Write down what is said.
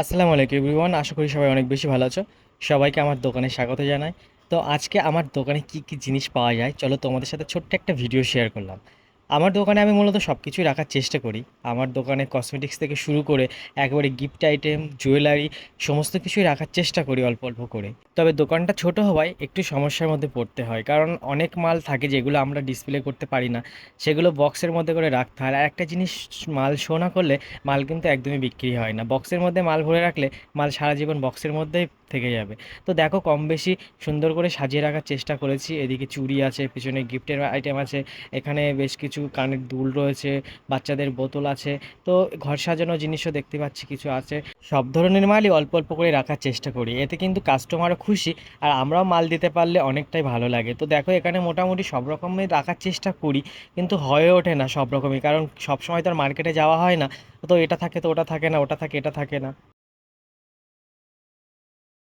আসসালামু আলাইকুম এভরিওয়ান আশা করি সবাই অনেক বেশি ভালো আছো। সবাইকে আমার দোকানে স্বাগত জানাই। তো আজকে আমার দোকানে কি কি জিনিস পাওয়া যায়, চলো তোমাদের সাথে ছোট্ট একটা ভিডিও শেয়ার করলাম। আমার দোকানে আমি মূলত সব কিছুই রাখার চেষ্টা করি। আমার দোকানে কসমেটিক্স থেকে শুরু করে একেবারে গিফট আইটেম জুয়েলারি সমস্ত কিছুই রাখার চেষ্টা করি অল্প অল্প করে। তবে দোকানটা ছোট হওয়ায় একটু সমস্যার মধ্যে পড়তে হয়। কারণ অনেক মাল থাকে যেগুলো আমরা ডিসপ্লে করতে পারি না। সেগুলো বক্সের মধ্যে করে রাখতে হয়। আর একটা জিনিস, মাল শো না করলে মাল কিন্তু একদমই বিক্রি হয় না। বক্সের মধ্যে মাল ভরে রাখলে মাল সারা জীবন বক্সের মধ্যেই থেকে যাবে। তো দেখো কম বেশি সুন্দর করে সাজিয়ে রাখার চেষ্টা করেছি। এদিকে চুড়ি আছে, পিছনে গিফটের আইটেম আছে, এখানে বেশ কিছু কানের দুল রয়েছে, বাচ্চাদের বোতল আছে, তো ঘর সাজানো জিনিসও দেখতে পাচ্ছি, কিছু আছে। সব ধরনের মালই অল্প অল্প করে রাখার চেষ্টা করি, এতে কিন্তু কাস্টমারও খুশি আর আমরাও মাল দিতে পারলে অনেকটাই ভালো লাগে। তো দেখো, এখানে মোটামুটি সব রকমের রাখার চেষ্টা করি, কিন্তু হয়ে ওঠে না সব রকমই, কারণ সব সময় তো আর মার্কেটে যাওয়া হয় না, তো এটা থাকে তো ওটা থাকে না, ওটা থাকে, এটা থাকে না।